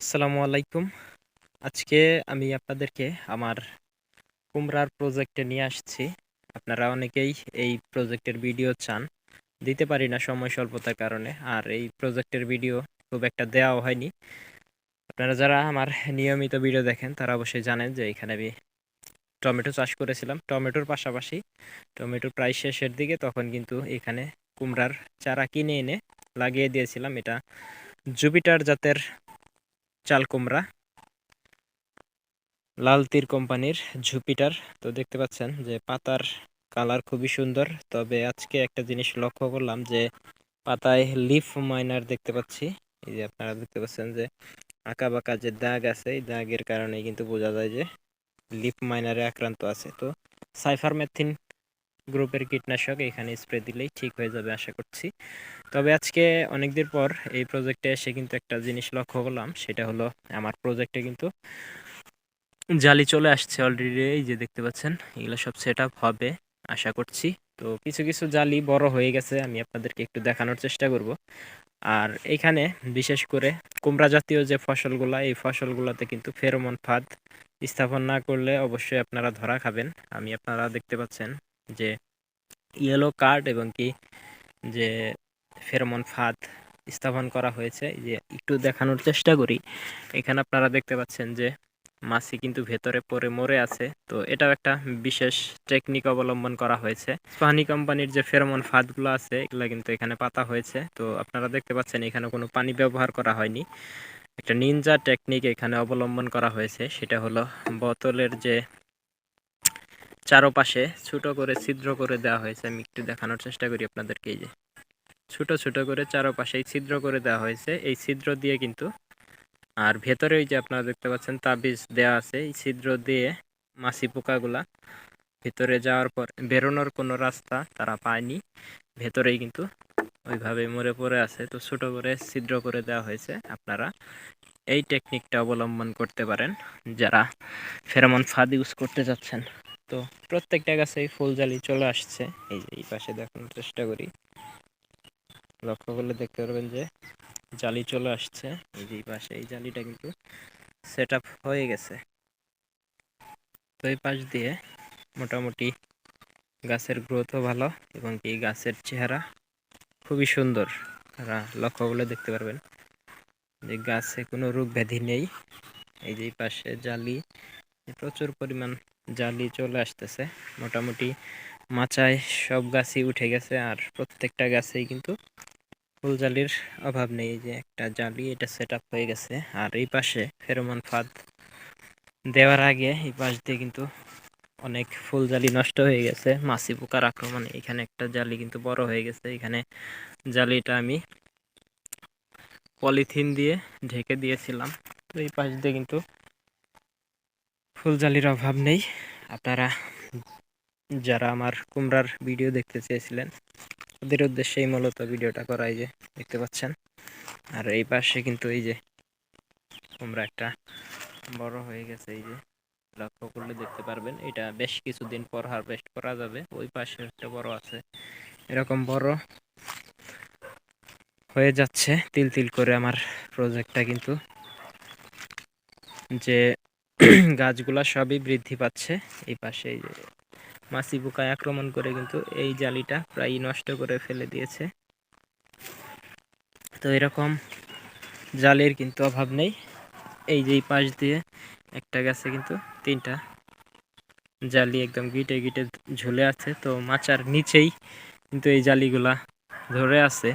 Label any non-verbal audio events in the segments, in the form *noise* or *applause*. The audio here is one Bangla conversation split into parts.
আসসালামু আলাইকুম। আজকে আমি আপনাদেরকে আমার কুমড়ার প্রজেক্টে নিয়ে আসছি। আপনারা অনেকেই এই প্রজেক্টের ভিডিও চান। দিতে পারি না সময় স্বল্পতার কারণে, আর এই প্রজেক্টের ভিডিও খুব একটা দেওয়াও হয়নি। আপনারা যারা আমার নিয়মিত ভিডিও দেখেন, তারা অবশ্যই জানেন যে এখানে আমি টমেটো চাষ করেছিলাম। টমেটোর পাশাপাশি টমেটো প্রায় শেষের দিকে তখন কিন্তু এখানে কুমড়ার চারা কিনে এনে লাগিয়ে দিয়েছিলাম। এটা জুপিটার জাতের চাল কুমড়া, লাল তীর কোম্পানির ঝুপিটার। তো দেখতে পাচ্ছেন যে পাতার কালার খুবই সুন্দর। তবে আজকে একটা জিনিস লক্ষ্য করলাম যে পাতায় লিফ মাইনার দেখতে পাচ্ছি। এই যে আপনারা দেখতে পাচ্ছেন যে আঁকা বাঁকা যে দাগ আছে, এই দাগের কারণে কিন্তু বোঝা যায় যে লিফ মাইনারে আক্রান্ত আছে। তো সাইফার মেথিন গ্রুপের কীটনাশক এখানে স্প্রে দিলেই ঠিক হয়ে যাবে আশা করছি। তবে আজকে অনেকদিন পর এই প্রজেক্টে এসে কিন্তু একটা জিনিস লক্ষ্য করলাম, সেটা হলো আমার প্রজেক্টে কিন্তু জালি চলে আসছে অলরেডি এই যে দেখতে পাচ্ছেন, এগুলো সব সেট হবে আশা করছি। তো কিছু কিছু জালি বড় হয়ে গেছে, আমি আপনাদেরকে একটু দেখানোর চেষ্টা করব। আর এখানে বিশেষ করে কুমড়া জাতীয় যে ফসলগুলা, এই ফসলগুলোতে কিন্তু ফেরোমন ফাঁদ স্থাপন না করলে অবশ্যই আপনারা ধরা খাবেন। আমি আপনারা দেখতে পাচ্ছেন যে ইয়েলো কার্ড এবং কি যে ফেরোমন ফাঁদ স্থাপন করা হয়েছে যে একটু দেখানোর চেষ্টা করি। এখানে আপনারা দেখতে পাচ্ছেন যে মাছি কিন্তু ভেতরে পরে মরে আছে। তো এটাও একটা বিশেষ টেকনিক অবলম্বন করা হয়েছে। পানি কোম্পানির যে ফেরোমন ফাঁদগুলো আছে, এগুলো কিন্তু এখানে পাতা হয়েছে। তো আপনারা দেখতে পাচ্ছেন এখানে কোনো পানি ব্যবহার করা হয়নি। একটা নিনজা টেকনিক এখানে অবলম্বন করা হয়েছে। সেটা হলো বোতলের যে চারোপাশে ছোট করে ছিদ্র করে দেওয়া হয়েছে। আমি একটু দেখানোর চেষ্টা করি আপনাদেরকে এই যে। ছোট ছোট করে চারোপাশেই ছিদ্র করে দেওয়া হয়েছে। এই ছিদ্র দিয়ে কিন্তু আর ভেতরে ওই যে আপনারা দেখতে পাচ্ছেন তাবিজ দেওয়া আছে। এই ছিদ্র দিয়ে মাছি পোকাগুলা ভেতরে যাওয়ার পর বেরোনোর কোনো রাস্তা তারা পায়নি। ভেতরেই কিন্তু ওইভাবে মরে পড়ে আছে। তো ছোট করে ছিদ্র করে দেওয়া হয়েছে। আপনারা এই টেকনিকটা অবলম্বন করতে পারেন। যারা ফেরামন ফাঁদ ইউজ করতে যাচ্ছেন। তো প্রত্যেকটা গাছেই ফুল জালি চলে আসছে। এই যে এই পাশে দেখানোর চেষ্টা করি। লক্ষ্য করলে দেখতে পারবেন যে জালি চলে আসছে। এই যে এই পাশে এই জালিটা কিন্তু সেট হয়ে গেছে। তো এই পাশ দিয়ে মোটামুটি গাছের গ্রোথও ভালো এবং কি গাছের চেহারা খুবই সুন্দর। তারা লক্ষ্য করলে দেখতে পারবেন যে গাছে কোনো রোগ ব্যাধি নেই। এই যে পাশে জালি, প্রচুর পরিমাণ জালি চলে আসতেছে। মোটামুটি মাচায় সব গাছই উঠে গেছে আর প্রত্যেকটা গাছেই কিন্তু ফুল জালির অভাব নেই। যে একটা জালি, এটা সেট হয়ে গেছে। আর এই পাশে ফেরোমন ফাঁদ দেওয়ার আগে এই পাশ দিয়ে কিন্তু অনেক ফুল জালি নষ্ট হয়ে গেছে। মাছি পোকার আক্রমণে, এখানে একটা জালি কিন্তু বড় হয়ে গেছে। এখানে জালিটা আমি পলিথিন দিয়ে ঢেকে দিয়েছিলাম। তো এই পাশ দিয়ে কিন্তু ফুল জালির অভাব নেই। আপনারা যারা আমার কুমড়ার ভিডিও দেখতে চেয়েছিলেন, ওদের উদ্দেশ্যেই মূলত ভিডিওটা করা এই যে দেখতে পাচ্ছেন। আর এই পাশে কিন্তু এই যে কুমড়া একটা বড় হয়ে গেছে, এই যে লক্ষ্য করলে দেখতে পারবেন। এটা বেশ কিছুদিন পর হারভেস্ট করা যাবে। ওই পাশে একটা বড় আছে। এরকম বড় হয়ে যাচ্ছে। তিল তিল করে আমার প্রজেক্টটা কিন্তু যে *clears throat* গাছগুলা সবই বৃদ্ধি পাচ্ছে। এই পাশে এই যে মাছি পোকায় আক্রমণ করে কিন্তু এই জালিটা প্রায় নষ্ট করে ফেলে দিয়েছে। তো এরকম জালের কিন্তু অভাব নেই। এই যে পাশ দিয়ে একটা গাছে কিন্তু তিনটা জালি একদম গিটে গিটে ঝুলে আছে। তো মাচার নিচেই কিন্তু এই জালিগুলা ধরে আছে।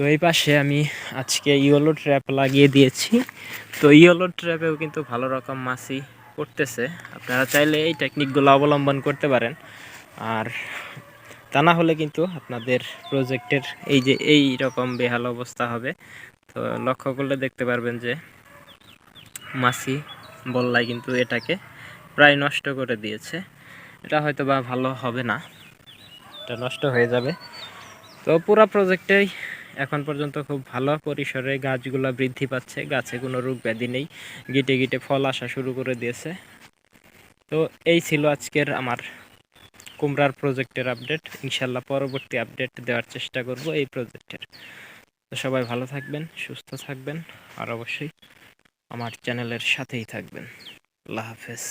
তো এই পাশে আমি আজকে ইয়েলো ট্র্যাপ লাগিয়ে দিয়েছি। তো ইয়েলো ট্র্যাপেও কিন্তু ভালো রকম মাছি করতেছে আপনারা চাইলে এই টেকনিকগুলো অবলম্বন করতে পারেন। আর তা না হলে কিন্তু আপনাদের প্রজেক্টের এই যে এই রকম বেহাল অবস্থা হবে। তো লক্ষ্য করলে দেখতে পারবেন যে মাছি বললাই কিন্তু এটাকে প্রায় নষ্ট করে দিয়েছে। এটা হয়তো বা ভালো হবে না। এটা নষ্ট হয়ে যাবে। তো পুরা প্রজেক্টেই এখন পর্যন্ত খুব ভালো পরিসরে গাছগুলো বৃদ্ধি পাচ্ছে। গাছে কোনো রোগ ব্যাধি নেই। গিটে গিটে ফল আসা শুরু করে দিয়েছে। তো এই ছিল আজকের আমার কুমড়ার প্রজেক্টের আপডেট। ইনশাল্লাহ পরবর্তী আপডেট দেওয়ার চেষ্টা করব এই প্রজেক্টের। তো সবাই ভালো থাকবেন, সুস্থ থাকবেন, আর অবশ্যই আমার চ্যানেলের সাথেই থাকবেন। আল্লাহ হাফেজ।